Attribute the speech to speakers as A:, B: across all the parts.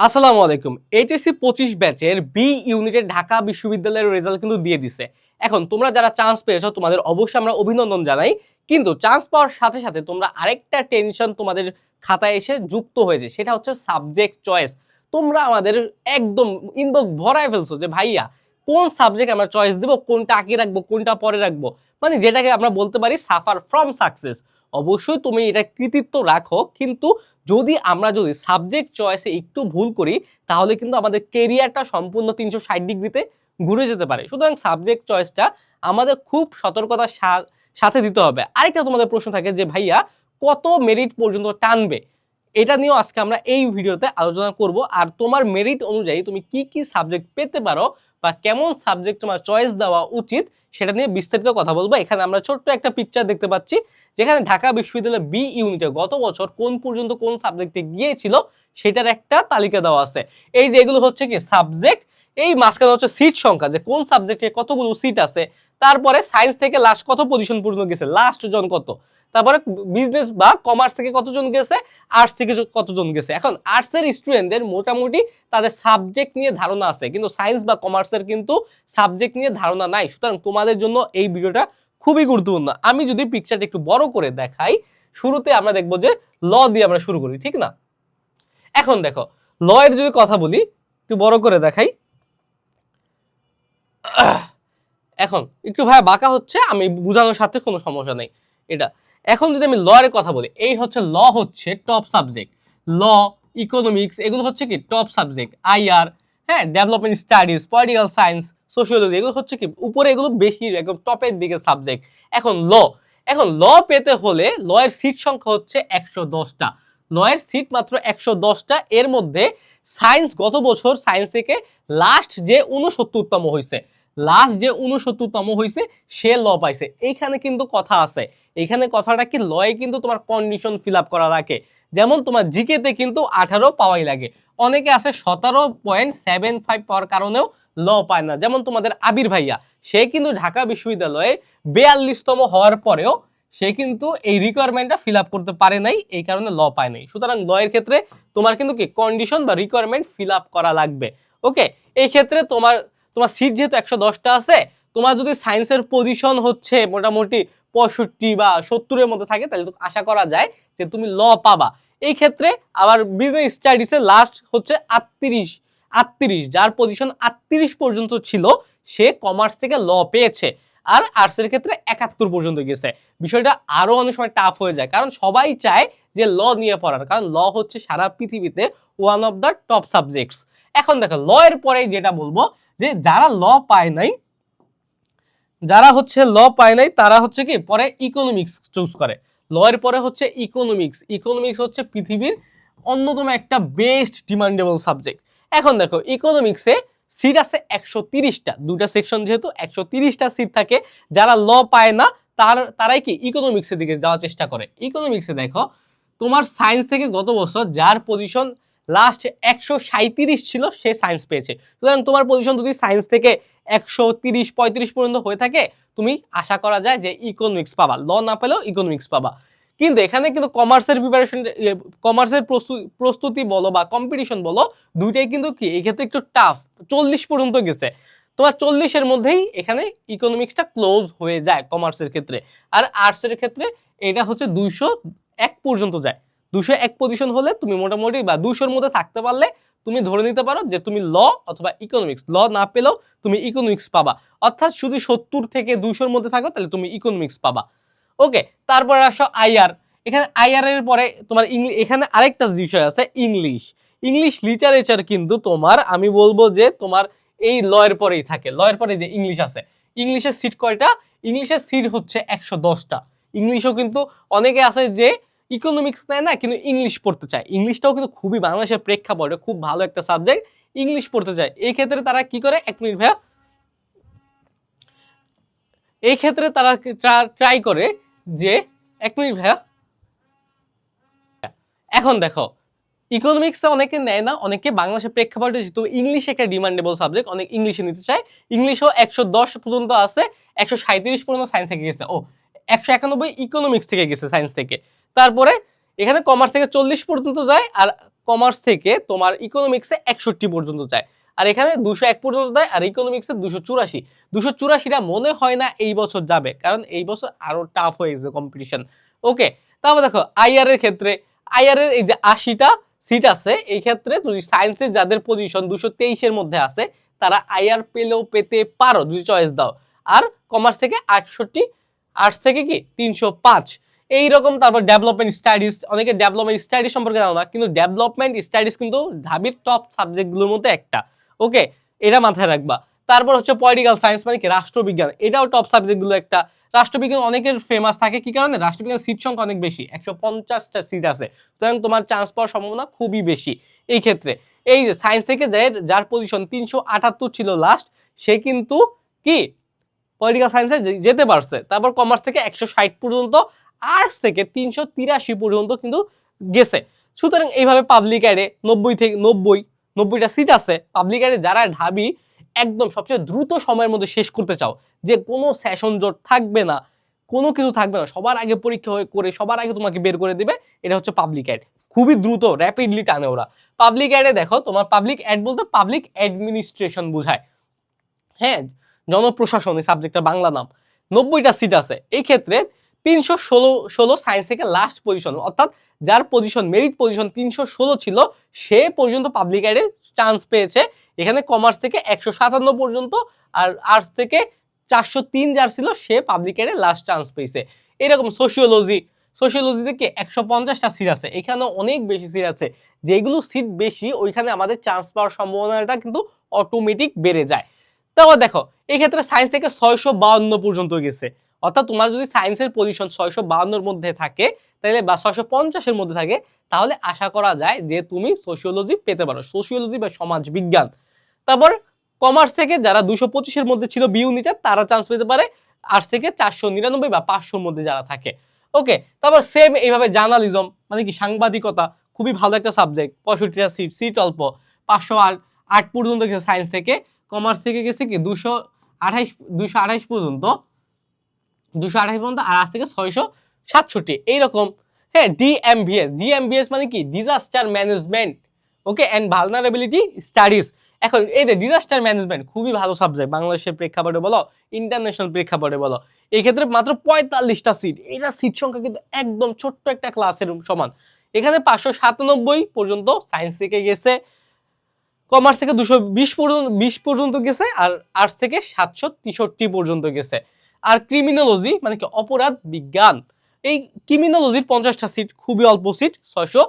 A: আসসালামু আলাইকুম। এইচএসসি পঁচিশ ব্যাচের বি ইউনিটের ঢাকা বিশ্ববিদ্যালয়ের রেজাল্ট কিন্তু দিয়ে দিছে। এখন তোমরা যারা চান্স পেয়েছ, তোমাদের অবশ্যই আমরা অভিনন্দন জানাই। কিন্তু চান্স পাওয়ার সাথে সাথে তোমরা আরেকটা টেনশন তোমাদের খাতায় এসে যুক্ত হয়েছে। সেটা হচ্ছে সাবজেক্ট চয়েস তোমরা আমাদের একদম ইনবক্স ভরায় ফেলছো যে, ভাইয়া, কোন সাবজেক্ট আমরা চয়েস দেবো? কোনটা আগে রাখব? কোনটা পরে রাখব? মানে যেটাকে আমরা বলতে পারি সাফার ফ্রম সাকসেস অবশ্যই তুমি এটা কৃতিত্ব রাখো। কিন্তু যদি আমরা যদি সাবজেক্ট চয়েসে একটু ভুল করি, তাহলে কিন্তু আমাদের কেরিয়ারটা সম্পূর্ণ তিনশো ষাট ডিগ্রিতে ঘুরে যেতে পারে। সুতরাং সাবজেক্ট চয়েসটা আমাদের খুব সতর্কতার সাথে দিতে হবে। আরেকটা তোমাদের প্রশ্ন থাকে যে, ভাইয়া, কত মেরিট পর্যন্ত টানবে? এটা নিয়েও আজকে আমরা এই ভিডিওতে আলোচনা করব। আর তোমার মেরিট অনুযায়ী তুমি কি কি সাবজেক্ট পেতে পারো বা কেমন সাবজেক্ট তোমার চয়েস দেওয়া উচিত সেটা নিয়ে বিস্তারিত কথা বলব। এখানে আমরা ছোট্ট একটা পিকচার দেখতে পাচ্ছি, যেখানে ঢাকা বিশ্ববিদ্যালয় বি ইউনিটে গত বছর কোন পর্যন্ত কোন সাবজেক্টে গিয়েছিল সেটার একটা তালিকা দেওয়া আছে। এই যে এগুলো হচ্ছে কি সাবজেক্ট এই মাঝখানে হচ্ছে সিট সংখ্যা, যে কোন সাবজেক্টে কতগুলো সিট আছে তারপরে সায়েন্স থেকে লাস্ট কত পজিশন পর্যন্ত গেছে? লাস্ট জন কত? তারপরে বিজনেস বা কমার্স থেকে কতজন গেছে? আর্টস থেকে কতজন গেছে? এখন আর্টসের স্টুডেন্টদের মোটামুটি তাদের সাবজেক্ট নিয়ে ধারণা আছে, কিন্তু সায়েন্স বা কমার্সের কিন্তু সাবজেক্ট নিয়ে ধারণা নাই। সুতরাং তোমাদের জন্য এই ভিডিওটা খুবই গুরুত্বপূর্ণ। আমি যদি পিকচারটা একটু বড় করে দেখাই, শুরুতে আমরা দেখব যে ল দিয়ে আমরা শুরু করি, ঠিক না? এখন দেখো ল এর যদি কথা বলি, একটু বড় করে দেখাই। এখন, একটু ভাই বাঁকা হচ্ছে, আমি বোঝানোর সাথে কোনো সমস্যা নেই। এটা, এখন যদি আমি ল এর কথা বলি, এই হচ্ছে ল হচ্ছে টপ সাবজেক্ট ল ইকোনমিক্স এগুলো হচ্ছে কি? টপ সাবজেক্ট আইআর হ্যাঁ development studies political science sociology এগুলো হচ্ছে কি? উপরে এগুলো বেশি, একদম টপের দিকে সাবজেক্ট এখন ল এখন ল পেতে হলে ল এর সিট সংখ্যা হচ্ছে একশো দশটা। ল এর সিট মাত্র একশো দশটা, এর মধ্যে সায়েন্স গত বছর সায়েন্স থেকে লাস্ট যে উনসত্তরতম হয়েছে। লাস্ট যে উনসত্তরতম হয়েছে সে ল পাইছে। এইখানে কিন্তু কথা আছে। এখানে কথাটা কি, লয়ে কিন্তু তোমার কন্ডিশন ফিল আপ করা রাখে যেমন তোমার জিকেতে কিন্তু আঠারো পাওয়াই লাগে। অনেকে আছে সতেরো পয়েন্ট সেভেন ফাইভ পাওয়ার কারণেও ল পায় না। যেমন তোমাদের আবির ভাইয়া, সে কিন্তু ঢাকা বিশ্ববিদ্যালয়ে বেয়াল্লিশতম হওয়ার পরেও সে কিন্তু এই রিকোয়ারমেন্টটা ফিল আপ করতে পারে নাই, এই কারণে ল পায় নাই। সুতরাং ল এর ক্ষেত্রে তোমার কিন্তু কি কন্ডিশন বা রিকোয়ারমেন্ট ফিল আপ করা লাগবে। ওকে এই ক্ষেত্রে তোমার তোমার সিট যেহেতু একশো দশটা আছে, তোমার যদি সায়েন্সের পজিশন হচ্ছে মোটামুটি পঁয়ষট্টি বা সত্তরের মধ্যে থাকে, তাহলে তো আশা করা যায় যে তুমি ল পাবা। এই ক্ষেত্রে আবার বিজনেস স্টাডিসে লাস্ট হচ্ছে আটত্রিশ আটত্রিশ, যার পজিশন আটত্রিশ পর্যন্ত ছিল, সে কমার্স থেকে ল পেয়েছে। আর আর্টসের ক্ষেত্রে একাত্তর পর্যন্ত গেছে। বিষয়টা আরও অনেক সময় টাফ হয়ে যায়, কারণ সবাই চায় যে ল নিয়ে পড়ার, কারণ ল হচ্ছে সারা পৃথিবীতে one of the top subjects এখন দেখো ল এর পরে যেটা বলব, যে যারা ল পায় নাই, যারা হচ্ছে ল পায় নাই, তারা হচ্ছে কি, পরে ইকোনমিক্স চুজ করে। ল এর পরে হচ্ছে ইকোনমিক্স ইকোনমিক্স হচ্ছে পৃথিবীর অন্যতম একটা বেস্ট ডিমান্ডেবল সাবজেক্ট এখন দেখো ইকোনমিক্সে সিট আছে একশো তিরিশটা দুটা সেকশন যেহেতু, একশো তিরিশটা সিট থাকে, যারা ল পায় না, তার, তারাই কি ইকোনমিক্সের দিকে যাওয়ার চেষ্টা করে। ইকোনমিক্সে দেখো, তোমার সায়েন্স থেকে গত বছর যার পজিশন লাস্ট একশো সাঁত্রিশ ছিল, সে সায়েন্স পেয়েছে। সুতরাং তোমার পজিশন যদি সায়েন্স থেকে একশো তিরিশ পঁয়ত্রিশ পর্যন্ত হয়ে থাকে, তুমি আশা করা যায় যে ইকোনমিক্স পাবা। ল না পেলেও ইকোনমিক্স পাবা। কিন্তু এখানে কিন্তু কমার্সের প্রিপারেশন কমার্সের প্রস্তুতি বলো বা কম্পিটিশন বলো, দুইটাই কিন্তু কি এই ক্ষেত্রে একটু টাফ চল্লিশ পর্যন্ত গেছে। তোমার চল্লিশের মধ্যেই এখানে ইকোনমিক্সটা ক্লোজ হয়ে যায় কমার্সের ক্ষেত্রে। আর আর্টসের ক্ষেত্রে এটা হচ্ছে দুইশো এক পর্যন্ত যায়। দুশো এক পজিশন হলে তুমি মোটামুটি বা দুশোর মধ্যে থাকতে পারলে তুমি ধরে নিতে পারো যে তুমি ল অথবা ইকোনমিক্স ল না পেলেও তুমি ইকোনমিক্স পাবা। অর্থাৎ শুধু সত্তর থেকে দুশোর মধ্যে থাকো, তাহলে তুমি ইকোনমিক্স পাবা। ওকে তারপরে আসো আইআর এখানে আইআর এর পরে তোমার ইংলিশ এখানে আরেকটা বিষয় আছে ইংলিশ ইংলিশ লিটারেচার কিন্তু তোমার, আমি বলব যে তোমার এই লয়ের পরেই থাকে। লয়ের পরে যে ইংলিশ আছে। ইংলিশের সিট কয়টা? ইংলিশের সিট হচ্ছে একশো দশটা। ইংলিশও কিন্তু অনেকে আছে যে ইকোনমিক্স নেয় না, কিন্তু ইংলিশ পড়তে চায়। ইংলিশটাও কিন্তু খুবই বাংলাদেশের প্রেক্ষাপটে খুব ভালো একটা সাবজেক্ট ইংলিশ পড়তে চায়। এই ক্ষেত্রে তারা কি করে? এক মিনিট ভাইয়া। এই ক্ষেত্রে তারা ট্রাই করে যে, এক মিনিট ভাইয়া। এখন দেখো ইকোনমিক্সে অনেকে নেয় না, অনেকে বাংলাদেশের প্রেক্ষাপটে যেহেতু ইংলিশ একটা ডিমান্ডেবল সাবজেক্ট অনেক ইংলিশে নিতে চায়। ইংলিশও একশো দশ পর্যন্ত আছে, একশো সাঁত্রিশ পর্যন্ত সায়েন্স থেকে গেছে। ও, একশো একানব্বই ইকোনমিক্স থেকে গেছে সায়েন্স থেকে। তারপরে এখানে কমার্স থেকে চল্লিশ পর্যন্ত যায় আর কমার্স থেকে তোমার ইকোনমিক্সে একষট্টি পর্যন্ত যায়। আর এখানে দুশো এক পর্যন্ত দেয় আর ইকোনমিক্সে দুশো চুরাশি। দুশো চুরাশিটা মনে হয় না এই বছর যাবে, কারণ এই বছর আরও টাফ হয়ে গেছে কম্পিটিশন ওকে তারপর দেখো আইআর এর ক্ষেত্রে আইআর এর এই যে আশিটা সিট আছে, এই ক্ষেত্রে যদি সায়েন্সের যাদের পজিশন দুশো তেইশের মধ্যে আছে, তারা আইআর পেলেও পেতে পারো, যদি চয়েস দাও। আর কমার্স থেকে আটষট্টি আর্টস থেকে কি? তিনশো পাঁচ। এইরকম তারপর ডেভেলপমেন্ট স্টাডিজ অনেকে ডেভেলপমেন্ট স্টাডিজ সম্পর্কে জানো না, কিন্তু ডেভেলপমেন্ট স্টাডিজ কিন্তু ঢাবির টপ সাবজেক্টগুলোর মধ্যে একটা। ওকে এটা মাথায় রাখবা। তারপর হচ্ছে পলিটিক্যাল সায়েন্স মানে কি? রাষ্ট্রবিজ্ঞান। এটাও টপ সাবজেক্টগুলো একটা। রাষ্ট্রবিজ্ঞান অনেকের ফেমাস থাকে, কি কারণে? রাষ্ট্রবিজ্ঞান সিট সংখ্যা অনেক বেশি। একশো পঞ্চাশটা সিট আছে। সুতরাং তোমার চান্স পাওয়ার সম্ভাবনা খুবই বেশি। এই ক্ষেত্রে। এই যে সায়েন্স থেকে যে যার পজিশন তিনশো আটাত্তর ছিল লাস্ট সে কিন্তু কি? পলিটিক্যাল সায়েন্সে যেতে পারছে। তারপর কমার্স থেকে একশো ষাট পর্যন্ত থেকে তিনশো তিরাশি পর্যন্ত কিন্তু গেছে। সুতরাং এইভাবে পাবলিক অ্যাডে নব্বই থেকে নব্বই, নব্বইটা সিট আছে পাবলিক অ্যাডে যারা ঢাবি, একদম সবচেয়ে দ্রুত সময়ের মধ্যে শেষ করতে চাও, যে কোনো সেশন জট থাকবে না, কোনো কিছু থাকবে না, সবার আগে পরীক্ষা হয়ে করে, সবার আগে তোমাকে বের করে দিবে, এটা হচ্ছে পাবলিক অ্যাড খুবই দ্রুত র্যাপিডলি টানে ওরা। পাবলিক অ্যাডে দেখো, তোমার পাবলিক অ্যাড বলতে পাবলিক অ্যাডমিনিস্ট্রেশন বোঝায়। হ্যাঁ জনপ্রশাসন, এই সাবজেক্টটা বাংলা নাম। নব্বইটা সিট আছে। এই ক্ষেত্রে তিনশো ষোলো ষোলো সায়েন্স থেকে লাস্ট পজিশন অর্থাৎ যার পজিশন মেরিট পজিশন তিনশো ষোলো ছিল, সে পর্যন্ত পাবলিক অ্যাডে চান্স পেয়েছে। এখানে কমার্স থেকে একশো সাতান্ন পর্যন্ত আর আর্টস থেকে চারশো তিন যার ছিল, সে পাবলিক অ্যাডে লাস্ট চান্স পেয়েছে। এরকম সোশিওলজি সোশিওলজিতে কি একশো পঞ্চাশটা সিট আছে? এখানে অনেক বেশি সিট আছে। যেগুলো সিট বেশি, ওইখানে আমাদের চান্স পাওয়ার সম্ভাবনাটা কিন্তু অটোমেটিক বেড়ে যায়। তারপর দেখো এই ক্ষেত্রে সায়েন্স থেকে ছয়শো পর্যন্ত গেছে। অর্থাৎ তোমার যদি সায়েন্সের পজিশন ছয়শো বাউন্নর মধ্যে থাকে তাহলে বা ছয়শো পঞ্চাশের মধ্যে থাকে, তাহলে আশা করা যায় যে তুমি সোশিওলজি পেতে পারো। সোশিওলজি বা সমাজ বিজ্ঞান তারপর কমার্স থেকে যারা দুশো পঁচিশের মধ্যে ছিল বি ইউনিটে তারা চান্স পেতে পারে আর্টস থেকে চারশো নিরানব্বই বা পাঁচশোর মধ্যে যারা থাকে। ওকে তারপর সেম এইভাবে জার্নালিজম মানে কি সাংবাদিকতা, খুবই ভালো একটা সাবজেক্ট পঁয়ষট্টিটা সিট সিট অল্প, পাঁচশো আট আট পর্যন্ত গেছে সায়েন্স থেকে। কমার্স থেকে গেছে কি, দুশো আঠাইশ দুশো আঠাইশ পর্যন্ত। দুশো আঠাশ পর্যন্ত, আর আজ থেকে ছয়শো সাতষট্টি। এইরকম। হ্যাঁ ডিএমভিএস ডিএমভিএস মানে কি? Disaster management okay and vulnerability studies এখন, এই যে ডিজাস্টার ম্যানেজমেন্ট খুবই ভালো সাবজেক্ট বাংলাদেশের প্রেক্ষাপটে বলো ইন্টারন্যাশনাল প্রেক্ষাপটে বলো। এই ক্ষেত্রে মাত্র পঁয়তাল্লিশটা সিট এটা সিট সংখ্যা কিন্তু একদম ছোট্ট একটা ক্লাসের সমান। এখানে পাঁচশো সাতানব্বই পর্যন্ত সায়েন্স থেকে গেছে কমার্স থেকে দুশো বিশ পর্যন্ত বিশ পর্যন্ত গেছে, আর আর্টস থেকে সাতশো তেষট্টি পর্যন্ত গেছে। আর ক্রিমিনোলজি মানে কি অপরাধ বিজ্ঞান। এই ক্রিমিনোলজির পঞ্চাশটা সিট খুবই অল্প সিট ছয়শো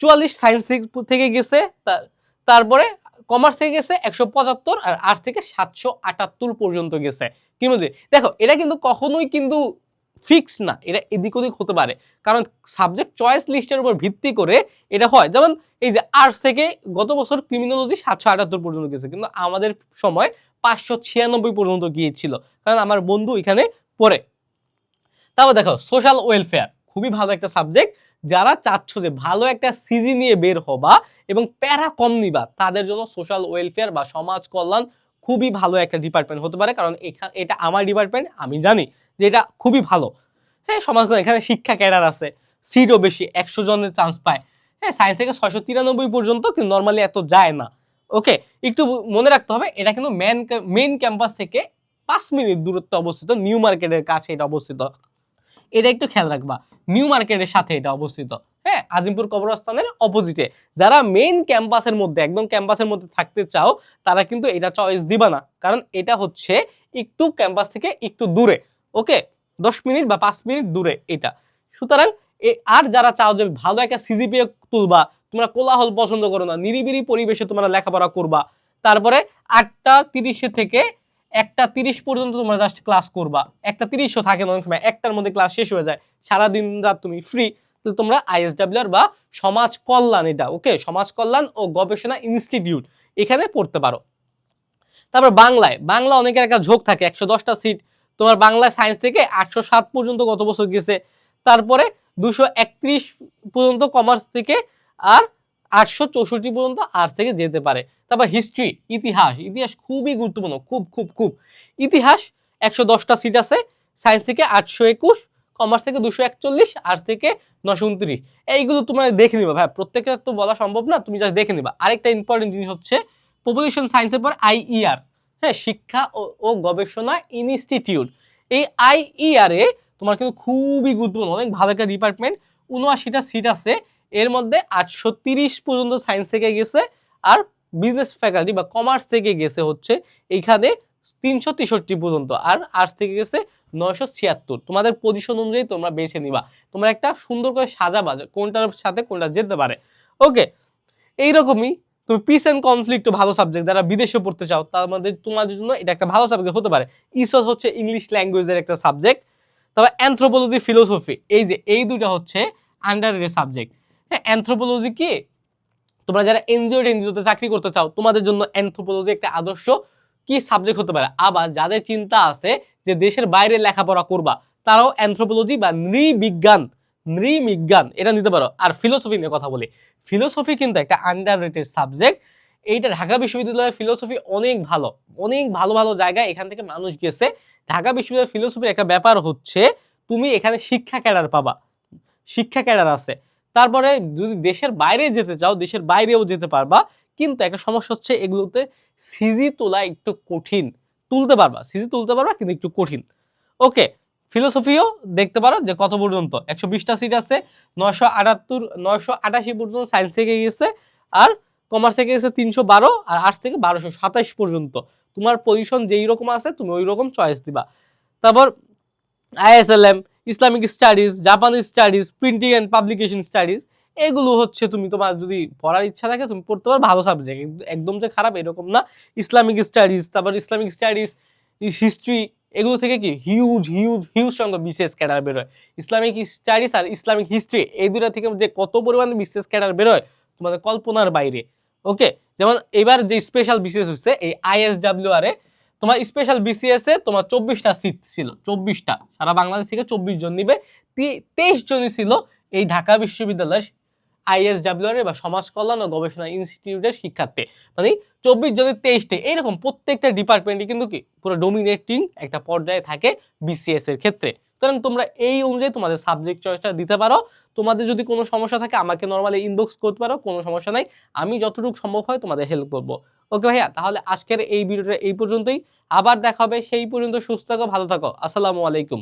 A: চুয়াল্লিশ সায়েন্স থেকে গেছে, তার- তারপরে কমার্স থেকে গেছে একশো পঁচাত্তর আর আর্টস থেকে সাতশো আটাত্তর পর্যন্ত গেছে। ক্রিমিনোলজি দেখো, এটা কিন্তু কখনোই কিন্তু ফিক্স না, এটা এদিক ওদিক হতে পারে। কারণ সাবজেক্ট চয়েস লিস্টের উপর ভিত্তি করে এটা হয়। যেমন এই যে আর্টস থেকে গত বছর ক্রিমিনোলজি সাতশো আটাত্তর পর্যন্ত গেছে, কিন্তু আমাদের সময় পাঁচশো ছিয়ানব্বই পর্যন্ত গিয়েছিল, কারণ আমার বন্ধু এখানে পড়ে। তারপর দেখো সোশ্যাল ওয়েলফেয়ার খুবই ভালো একটা সাবজেক্ট যারা চাচ্ছ যে ভালো একটা সিজি নিয়ে বের হবা এবং প্যারা কম নিবা, তাদের জন্য সোশ্যাল ওয়েলফেয়ার বা সমাজ কল্যাণ খুবই ভালো একটা ডিপার্টমেন্ট হতে পারে। কারণ এখানে এটা আমার ডিপার্টমেন্ট আমি জানি। যে এটা খুবই ভালো। হ্যাঁ সমাজ এখানে শিক্ষা ক্যাডার আছে সিটও বেশি, একশো জনের চান্স পায়। হ্যাঁ সায়েন্স থেকে ছয়শো তিরানব্বই পর্যন্ত কিন্তু নর্মালি এত যায় না। ওকে একটু মনে রাখতে হবে, এটা কিন্তু মেন মেন ক্যাম্পাস থেকে পাঁচ মিনিট দূরত্বে অবস্থিত নিউ মার্কেটের কাছে এটা অবস্থিত। এটা একটু খেয়াল রাখবা নিউ মার্কেটের সাথে এটা অবস্থিত। হ্যাঁ আজিমপুর কবরস্থানের অপোজিটে যারা মেইন ক্যাম্পাসের মধ্যে, একদম ক্যাম্পাসের মধ্যে থাকতে চাও, তারা কিন্তু এটা চয়েস দিবা না। কারণ এটা হচ্ছে একটু ক্যাম্পাস থেকে একটু দূরে। ওকে, দশ মিনিট বা পাঁচ মিনিট দূরে এটা। সুতরাং আর যারা চাও যে ভালো একটা সিজিপিএ তুলবা, তোমরা কোলাহল পছন্দ করো না, নিরিবিলি পরিবেশে তোমরা লেখাপড়া করবা, তারপরে আটটা তিরিশে থেকে একটা তিরিশ পর্যন্ত তোমরা জাস্ট ক্লাস করবা। একটা তিরিশও থাকে না, অনেক সময় একটার মধ্যে ক্লাস শেষ হয়ে যায়, সারাদিন রাত তুমি ফ্রি তো তোমরা আইএসডাব্লিউআর বা সমাজ কল্যাণ এটা, ওকে? সমাজ কল্যাণ ও গবেষণা ইনস্টিটিউট এখানে পড়তে পারো। তারপর বাংলায়, বাংলা অনেকের একটা ঝোঁক থাকে, একশো দশটা সিট তোমার বাংলা সায়েন্স থেকে আটশো সাত পর্যন্ত গত বছর গেছে। তারপরে দুশো একত্রিশ পর্যন্ত কমার্স থেকে আর আটশো চৌষট্টি পর্যন্ত আর্টস থেকে যেতে পারে। তারপর হিস্ট্রি ইতিহাস ইতিহাস খুবই গুরুত্বপূর্ণ, খুব খুব খুব। ইতিহাস একশো দশটা সিট আছে সায়েন্স থেকে আটশো একুশ কমার্স থেকে দুশো একচল্লিশ আর্টস থেকে নশো উনত্রিশ। এইগুলো তোমরা দেখে নিবা, ভাই। প্রত্যেকে তো বলা সম্ভব না, তুমি জাস্ট দেখে নিবা। আরেকটা ইম্পর্টেন্ট জিনিস হচ্ছে পপুলেশন সায়েন্সের পর আইইআর হ্যাঁ শিক্ষা ও- গবেষণা ইনস্টিটিউট। এই আইইআর তোমার কিন্তু খুবই গুরুত্বপূর্ণ, অনেক ভালো একটা ডিপার্টমেন্ট উনআশিটা সিট আছে, এর মধ্যে আটশো পর্যন্ত সায়েন্স থেকে গেছে, আর বিজনেস ফ্যাকাল্টি বা কমার্স থেকে গেছে হচ্ছে এইখানে তিনশো তেষট্টি পর্যন্ত, আর আর্টস থেকে গেছে নয়শো ছিয়াত্তর। তোমাদের পজিশন অনুযায়ী তোমরা বেছে নিবা। তোমরা একটা সুন্দর করে সাজাবা যে কোনটার সাথে কোনটা যেতে পারে। ওকে এইরকমই তুমি পিস অ্যান্ড কনফ্লিক্ট ভালো সাবজেক্ট যারা বিদেশে পড়তে চাও মধ্যে তোমাদের জন্য এটা একটা ভালো সাবজেক্ট হতে পারে। ইসল হচ্ছে ইংলিশ ল্যাঙ্গুয়েজের একটা সাবজেক্ট তবে অ্যান্থ্রোপোলজি ফিলোসফি এই যে, এই দুটো হচ্ছে আন্ডার সাবজেক্ট হ্যাঁ অ্যান্থ্রোপোলজি কি? তোমরা যারা এনজিও এনজিওতে চাকরি করতে চাও, তোমাদের জন্য অ্যান্থ্রোপোলজি একটা আদর্শ কি সাবজেক্ট হতে পারে। আবার যাদের চিন্তা আছে যে দেশের বাইরে লেখাপড়া করবা, তারাও অ্যান্থ্রোপোলজি বা নৃবিজ্ঞান নৃবিজ্ঞান, এটা নিতে পারো। আর ফিলোসফি নিয়ে কথা বলি। ফিলোসফি কিন্তু একটা আন্ডার রেটেড সাবজেক্ট এইটা ঢাকা বিশ্ববিদ্যালয়ের ফিলোসফি অনেক ভালো। অনেক ভালো ভালো জায়গায় এখান থেকে মানুষ গেছে। ঢাকা বিশ্ববিদ্যালয়ের ফিলোসফির একটা ব্যাপার হচ্ছে, তুমি এখানে শিক্ষা ক্যাডার পাবা। শিক্ষা ক্যাডার আছে। তারপরে যদি দেশের বাইরে যেতে চাও, দেশের বাইরেও যেতে পারবা। কিন্তু একটা সমস্যা হচ্ছে, এগুলোতে সিজি তোলা একটু কঠিন। তুলতে পারবা। সিজি তুলতে পারবা, কিন্তু একটু কঠিন। ওকে ফিলোসফিও দেখতে পারো যে কত পর্যন্ত? একশো বিশটা সিট আছে, নয়শো আটাত্তর, নয়শো আটাশি পর্যন্ত সায়েন্স থেকে গেছে আর কমার্স থেকে গেছে তিনশো বারো, আর আর্টস থেকে বারোশো সাতাশ পর্যন্ত। তোমার পজিশন যেই রকম আছে, তুমি ওই রকম চয়েস দিবা। তারপর ISLM Islamic studies Japanese studies printing and publication studies এগুলো হচ্ছে তুমি তোমার যদি পড়ার ইচ্ছা থাকে, তুমি পড়তে পারো ভালো সাবজেক্ট একদম যে খারাপ এরকম না। ইসলামিক স্টাডিজ তারপর ইসলামিক স্টাডিজ হিস্ট্রি এগুলো থেকে কি হিউজ হিউজ হিউজ সংখ্যক বিশেষ ক্যাডার বেরোয় ইসলামিক স্টাডিজ আর ইসলামিক হিস্ট্রি এই দুটা থেকে যে কত পরিমাণে বিশেষ ক্যাডার বেরোয় তোমাদের কল্পনার বাইরে। ওকে যেমন এবার যে স্পেশাল বিশেষ হচ্ছে, এই আইএসডাব্লিউ আর এ, তোমার স্পেশাল বিসিএস এ তোমার চব্বিশটা সিট ছিল, চব্বিশটা। সারা বাংলাদেশ থেকে চব্বিশ জন নিবে। তেইশ জনই ছিল এই ঢাকা বিশ্ববিদ্যালয়ের আইএসডাব্লিউ আর বা সমাজ কল্যাণ ও গবেষণা ইনস্টিটিউটের শিক্ষার্থী। মানে চব্বিশ জনের তেইশটি, এইরকম প্রত্যেকটা ডিপার্টমেন্টে কিন্তু কি পুরো ডোমিনেটিং একটা পর্যায়ে থাকে বিসিএস এর ক্ষেত্রে। সুতরাং তোমরা এই অনুযায়ী তোমাদের সাবজেক্ট চয়েসটা দিতে পারো। তোমাদের যদি কোনো সমস্যা থাকে, আমাকে নর্মালি ইনবক্স করতে পারো, কোনো সমস্যা নাই। আমি যতটুকু সম্ভব হয় তোমাদের হেল্প করব। ওকে ভাইয়া, তাহলে আজকের এই ভিডিওটা এই পর্যন্তই। আবার দেখা হবে, সেই পর্যন্ত সুস্থ থাকো, ভালো থাকো। আসসালামু আলাইকুম।